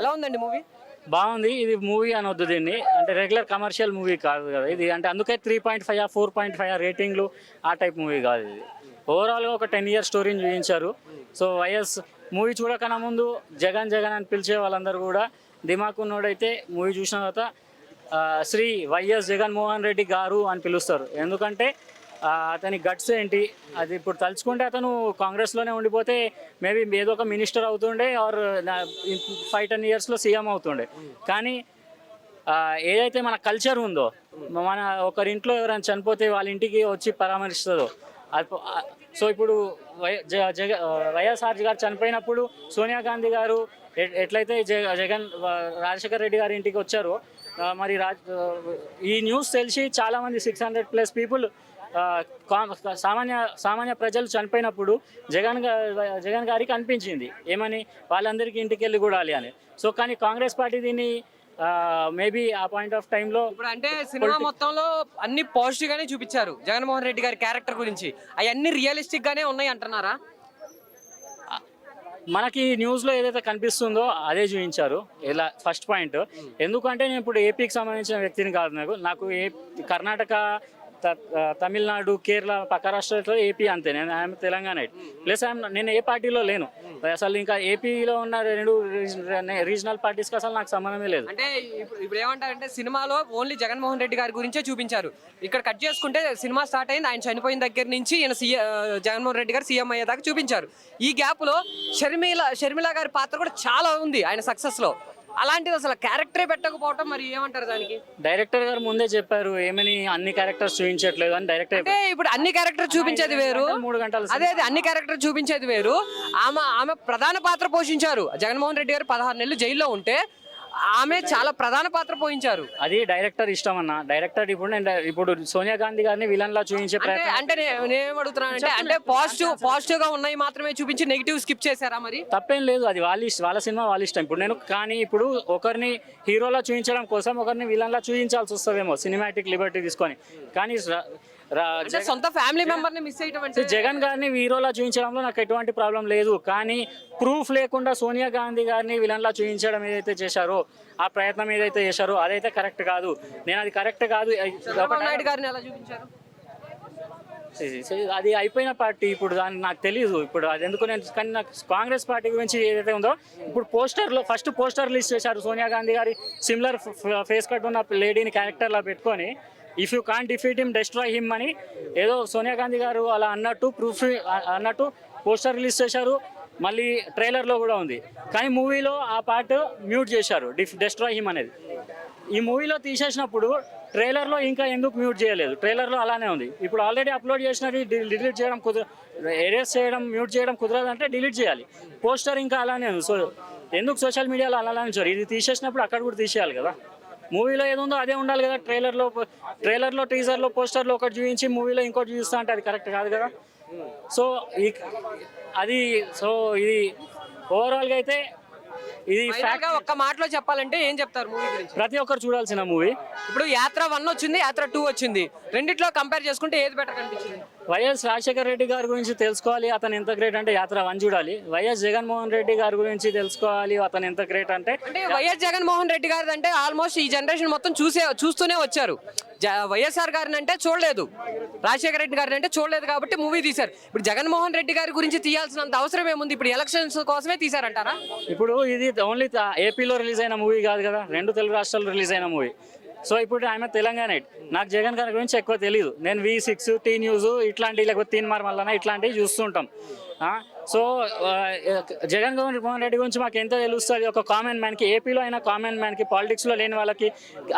ఎలా ఉందండి మూవీ? బాగుంది. ఇది మూవీ అనొద్దు దీన్ని. అంటే రెగ్యులర్ కమర్షియల్ మూవీ కాదు కదా. ఇది అంటే అందుకే three point five four point five రేటింగ్లు ఆ టైప్ మూవీ కాదు ఇది. ఓవరాల్గా ఒక టెన్ ఇయర్ స్టోరీని చూపించారు. సో వైఎస్ మూవీ చూడకన్నా ముందు జగన్ జగన్ అని పిలిచే వాళ్ళందరూ కూడా దిమాకున్నోడైతే మూవీ చూసిన తర్వాత శ్రీ వైఎస్ జగన్మోహన్ రెడ్డి గారు అని పిలుస్తారు. ఎందుకంటే అతని గట్స్ ఏంటి? అది ఇప్పుడు తలుచుకుంటే అతను కాంగ్రెస్లోనే ఉండిపోతే మేబీ ఏదో ఒక మినిస్టర్ అవుతుండే ఆర్ ఫైవ్ టెన్ ఇయర్స్లో సీఎం అవుతుండే. కానీ ఏదైతే మన కల్చర్ ఉందో మన ఒకరింట్లో ఎవరైనా చనిపోతే వాళ్ళ ఇంటికి వచ్చి పరామర్శిస్తుందో సో ఇప్పుడు వై జ- జగ వైఎస్ఆర్ గారు చనిపోయినప్పుడు సోనియా గాంధీ గారు ఎట్లయితే జగ జగన్ రాజశేఖర్ రెడ్డి గారి ఇంటికి వచ్చారో మరి రా ఈ న్యూస్ తెలిసి చాలామంది సిక్స్ హండ్రెడ్ ప్లస్ పీపుల్ సామాన్య సామాన్య ప్రజలు చనిపోయినప్పుడు జగన్ జగన్ గారికి అనిపించింది. ఏమని? వాళ్ళందరికీ ఇంటికి వెళ్ళి కూడాలి అని. సో కానీ కాంగ్రెస్ పార్టీ దీన్ని మేబీ ఆ పాయింట్ ఆఫ్ టైంలో ఇప్పుడు అంటే సినిమా మొత్తంలో అన్ని పాజిటివ్ గానే చూపించారు. జగన్మోహన్ రెడ్డి గారి క్యారెక్టర్ గురించి. అవన్నీ రియలిస్టిక్ గానే ఉన్నాయి అంటున్నారా? మనకి న్యూస్లో ఏదైతే కనిపిస్తుందో అదే చూపించారు. ఇలా ఫస్ట్ పాయింట్ ఎందుకంటే నేను ఇప్పుడు ఏపీకి సంబంధించిన వ్యక్తిని కాదు నాకు. నాకు ఏ కర్ణాటక తమిళనాడు కేరళ పక్క రాష్ట్రాలతో ఏపీ అంతే నేను ఐఎమ్ తెలంగాణ ప్లస్ ఐఎమ్ నేను ఏ పార్టీలో లేను. అసలు ఇంకా ఏపీలో ఉన్న రెండు రీజనల్ పార్టీస్కి అసలు నాకు సంబంధమే లేదు. అంటే ఇప్పుడు ఇప్పుడు ఏమంటారంటే సినిమాలో ఓన్లీ జగన్మోహన్ రెడ్డి గారి గురించే చూపించారు. ఇక్కడ కట్ చేసుకుంటే సినిమా స్టార్ట్ అయింది ఆయన చనిపోయిన దగ్గర నుంచి ఈయన సీఎం జగన్మోహన్ రెడ్డి గారు సీఎం అయ్యేదాకా చూపించారు. ఈ గ్యాప్లో షర్మిల షర్మిల గారి పాత్ర కూడా చాలా ఉంది ఆయన సక్సెస్లో. అలాంటిది అసలు క్యారెక్టరే పెట్టకపోవటం మరి ఏమంటారు దానికి? డైరెక్టర్ గారు ముందే చెప్పారు ఏమని అన్ని క్యారెక్టర్స్ చూపించట్లేదు అని డైరెక్టర్ అంటే ఇప్పుడు అన్ని క్యారెక్టర్ చూపించేది వేరు. మూడు గంటలు అదే అదే అన్ని క్యారెక్టర్ చూపించేది వేరు. ఆమె ఆమె ప్రధాన పాత్ర పోషించారు. జగన్మోహన్ రెడ్డి గారు పదహారు నెలలు జైల్లో ఉంటే ఆమె చాలా ప్రధాన పాత్ర పోషించారు అది డైరెక్టర్ ఇష్టం అన్న. డైరెక్టర్ ఇప్పుడు నేను ఇప్పుడు సోనియా గాంధీ గారిని విలన్ లా చూపించే అంటే ప్రయత్నం అంటే నేనేం అడుగుతున్నానంటే అంటే పాజిటివ్ పాజిటివ్గా ఉన్నాయి మాత్రమే చూపించి నెగిటివ్ స్కిప్ చేశారా మరి? తప్పేం లేదు అది వాళ్ళ ఇష్టం వాళ్ళ సినిమా వాళ్ళ ఇష్టం. ఇప్పుడు నేను కానీ ఇప్పుడు ఒకరిని హీరోలా చూపించడం కోసం ఒకరిని విలన్ లా చూపించాల్సి వస్తుందేమో సినిమాటిక్ లిబర్టీ తీసుకొని. కానీ అంటే సొంత ఫ్యామిలీ మెంబర్ని మిస్ చేయటం అంటే జగన్ గారిని హీరోలా చూపించడంలో నాకు ఎటువంటి ప్రాబ్లం లేదు. కానీ ప్రూఫ్ లేకుండా సోనియా గాంధీ గారిని విలన్లా చూపించడం ఏదైతే చేశారో ఆ ప్రయత్నం ఏదైతే చేశారో అదైతే కరెక్ట్ కాదు. నేను అది కరెక్ట్ కాదు. గారిని ఎలా చూపించారు? అది అయిపోయిన పార్టీ ఇప్పుడు దాన్ని నాకు తెలియదు ఇప్పుడు అది ఎందుకు నేను కానీ నాకు కాంగ్రెస్ పార్టీ గురించి ఏదైతే ఉందో ఇప్పుడు పోస్టర్లో ఫస్ట్ పోస్టర్ లిస్ట్ చేశారు సోనియా గాంధీ గారి. సిమిలర్ ఫేస్ కట్ ఉన్న లేడీని క్యారెక్టర్లా పెట్టుకొని if you can defeat him destroy him అని ఏదో సోనియా గాంధీ గారు అలా అన్నట్టు ప్రూఫ్ అన్నట్టు పోస్టర్ రిలీజ్ చేశారు. మళ్ళీ ట్రైలర్లో కూడా ఉంది. కానీ మూవీలో ఆ పార్ట్ మ్యూట్ చేశారు. డిఫ్ డెస్ట్రాయ్ హిమ్ అనేది. ఈ మూవీలో తీసేసినప్పుడు ట్రైలర్లో ఇంకా ఎందుకు మ్యూట్ చేయలేదు? ట్రైలర్లో అలానే ఉంది. ఇప్పుడు ఆల్రెడీ అప్లోడ్ చేసినది డిలీట్ చేయడం కుదర ఎరేస్ చేయడం మ్యూట్ చేయడం కుదరదంటే డిలీట్ చేయాలి. పోస్టర్ ఇంకా అలానే ఉంది. సో ఎందుకు సోషల్ మీడియాలో అలానే ఉంచారు ఇది తీసేసినప్పుడు అక్కడ కూడా తీసేయాలి కదా. మూవీలో ఏది ఉందో అదే ఉండాలి కదా. ట్రైలర్లో ట్రైలర్లో టీజర్లో పోస్టర్లో ఒకటి చూపించి మూవీలో ఇంకోటి చూపిస్తా అంటే అది కరెక్ట్ కాదు కదా. సో ఈ అది సో ఇది ఓవరాల్గా అయితే ఇది Final గా ఒక్క మాటలో చెప్పాలంటే ఏం చెప్తారు మూవీ గురించి? ప్రతి ఒక్కరు చూడాల్సిన మూవీ ఇప్పుడు యాత్ర వన్ వచ్చింది యాత్ర టూ వచ్చింది. రెండిట్లో కంపేర్ చేసుకుంటే ఏది బెటర్ కనిపించింది వైఎస్ రాజశేఖర రెడ్డి గారి గురించి తెలుసుకోవాలి అతను ఎంత గ్రేట్ అంటే యాత్ర వన్ చూడాలి. వైఎస్ జగన్మోహన్ రెడ్డి గారి గురించి తెలుసుకోవాలి అతను ఎంత గ్రేట్ అంటే అంటే వైఎస్ జగన్మోహన్ రెడ్డి గారిది అంటే ఆల్మోస్ట్ ఈ జనరేషన్ మొత్తం చూసే చూస్తూనే వచ్చారు. వైఎస్ఆర్ గారిని అంటే చూడలేదు. రాజశేఖర రెడ్డి గారిని అంటే చూడలేదు కాబట్టి మూవీ తీశారు. ఇప్పుడు జగన్మోహన్ రెడ్డి గారి గురించి తీయాల్సినంత అవసరం ఏముంది? ఇప్పుడు ఎలక్షన్స్ కోసమే తీశారంటారా? ఇప్పుడు ఇది ఓన్లీ ఏపీలో రిలీజ్ అయిన మూవీ కాదు కదా? రెండు తెలుగు రాష్ట్రాల్లో రిలీజ్ అయిన మూవీ. సో ఇప్పుడు ఆమె తెలంగాణ నాకు జగన్ గారి గురించి ఎక్కువ తెలియదు నేను వి సిక్స్ టీ న్యూస్ ఇట్లాంటివి లేకపోతే తీన్ మార్ మల్లన ఇట్లాంటివి చూస్తుంటాం. సో జగన్ జగన్ మోహన్ రెడ్డి గురించి మాకు ఎంత తెలుస్తుంది? ఒక కామన్ మ్యాన్కి ఏపీలో అయినా కామన్ మ్యాన్కి పాలిటిక్స్లో లేని వాళ్ళకి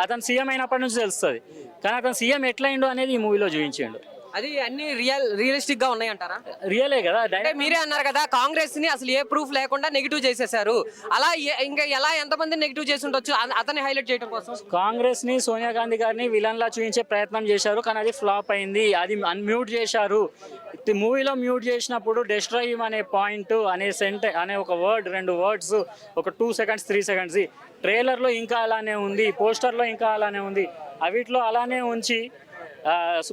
అతను సీఎం అయినప్పటి నుంచి తెలుస్తుంది. కానీ అతను సీఎం ఎట్లా అనేది ఈ మూవీలో చూపించిండు. అది అన్ని రియల్ రియలిస్టిక్గా ఉన్నాయి అంటారా రియలే కదా అంటే మీరే అన్నారు కదా కాంగ్రెస్ని అసలు ఏ ప్రూఫ్ లేకుండా నెగిటివ్ చేసేసారు అలా ఇంకా ఎలా ఎంతమంది నెగిటివ్ చేసి ఉండొచ్చు? అతన్ని హైలైట్ చేయడం కోసం. కాంగ్రెస్ని సోనియా గాంధీ గారిని విలన్ లా చూపించే ప్రయత్నం చేశారు కానీ అది ఫ్లాప్ అయింది అది అన్మ్యూట్ చేశారు. మూవీలో మ్యూట్ చేసినప్పుడు డెస్ట్రాయిమ్ అనే పాయింట్ అనే సెంట అనే ఒక వర్డ్ రెండు వర్డ్స్ ఒక టూ సెకండ్స్ త్రీ సెకండ్స్ ట్రైలర్లో ఇంకా అలానే ఉంది పోస్టర్లో ఇంకా అలానే ఉంది. అవిట్లో అలానే ఉంచి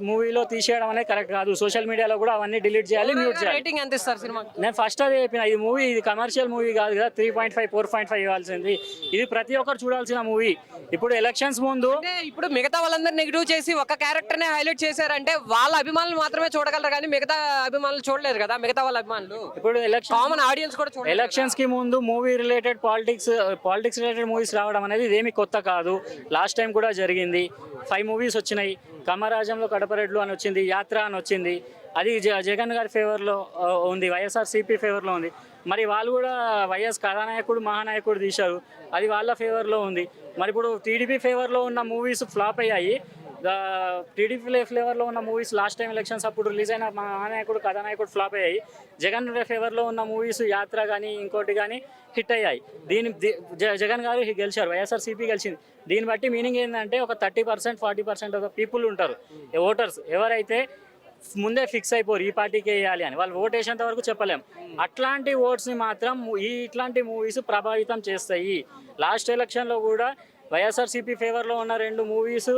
మూవీలో తీసేయడం అనేది కరెక్ట్ కాదు. సోషల్ మీడియాలో కూడా అవన్నీ డిలీట్ చేయాలి మ్యూట్ చేయాలి. రేటింగ్ ఎంత ఇస్తారు సినిమా నేను ఫస్ట్ అదే చెప్పిన ఈ మూవీ ఇది కమర్షియల్ మూవీ కాదు కదా three point five four point five ఇవ్వాల్సింది. ఇది ప్రతి ఒక్కరు చూడాల్సిన మూవీ. ఇప్పుడు ఎలక్షన్స్ ముందు ఇప్పుడు మిగతా వాళ్ళందరూ నెగిటివ్ చేసి ఒక క్యారెక్టర్ నే హైలైట్ చేశారంటే వాళ్ళ అభిమానులు మాత్రమే చూడగలరు కానీ మిగతా అభిమానులు చూడలేరు కదా మిగతా వాళ్ళ అభిమానులు. ఇప్పుడు ఎలక్షన్ కామన్ ఆడియన్స్ కూడా ఎలక్షన్స్కి ముందు movie related politics politics related movies రావడం అనేది ఇదేమి కొత్త కాదు. లాస్ట్ టైం కూడా జరిగింది. ఫైవ్ మూవీస్ వచ్చినాయి. కమరాజంలో కడపరెడ్లు అని వచ్చింది యాత్ర అని వచ్చింది. అది జ- జగన్ గారి ఫేవర్లో ఉంది వైఎస్ఆర్ సిపి ఫేవర్లో ఉంది. మరి వాళ్ళు కూడా వైఎస్ కథానాయకుడు మహానాయకుడు తీశారు. అది వాళ్ళ ఫేవర్లో ఉంది. మరి ఇప్పుడు టీడీపీ ఫేవర్లో ఉన్న మూవీస్ ఫ్లాప్ అయ్యాయి. టీడీపీ ఫ్లేవర్లో ఉన్న మూవీస్ లాస్ట్ టైం ఎలక్షన్స్ అప్పుడు రిలీజ్ అయిన మా నాయకుడు కథానాయకుడు ఫ్లాప్ అయ్యాయి. జగన్ ఫేవర్లో ఉన్న మూవీస్ యాత్ర కానీ ఇంకోటి కానీ హిట్ అయ్యాయి. దీని జగన్ గారు గెలిచారు వైఎస్ఆర్సీపీ గెలిచింది. దీన్ని బట్టి మీనింగ్ ఏంటంటే ఒక thirty percent forty percent of people ఉంటారు. ఓటర్స్ ఎవరైతే ముందే ఫిక్స్ అయిపోరు ఈ పార్టీకి వేయాలి అని. వాళ్ళు ఓట్ వేసేంత వరకు చెప్పలేం. అట్లాంటి ఓట్స్ని మాత్రం ఈ ఇట్లాంటి మూవీస్ ప్రభావితం చేస్తాయి. లాస్ట్ ఎలక్షన్లో కూడా వైఎస్ఆర్సీపీ ఫేవర్లో ఉన్న రెండు మూవీస్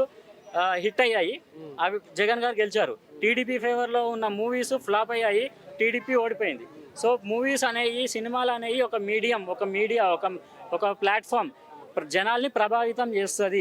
హిట్ అయ్యాయి. అవి జగన్ గారు గెలిచారు. టీడీపీ ఫేవర్లో ఉన్న మూవీస్ ఫ్లాప్ అయ్యాయి. టీడీపీ ఓడిపోయింది. సో మూవీస్ అనేవి సినిమాలు అనేవి ఒక మీడియం ఒక మీడియా ఒక ఒక ప్లాట్ఫామ్ జనాల్ని ప్రభావితం చేస్తుంది.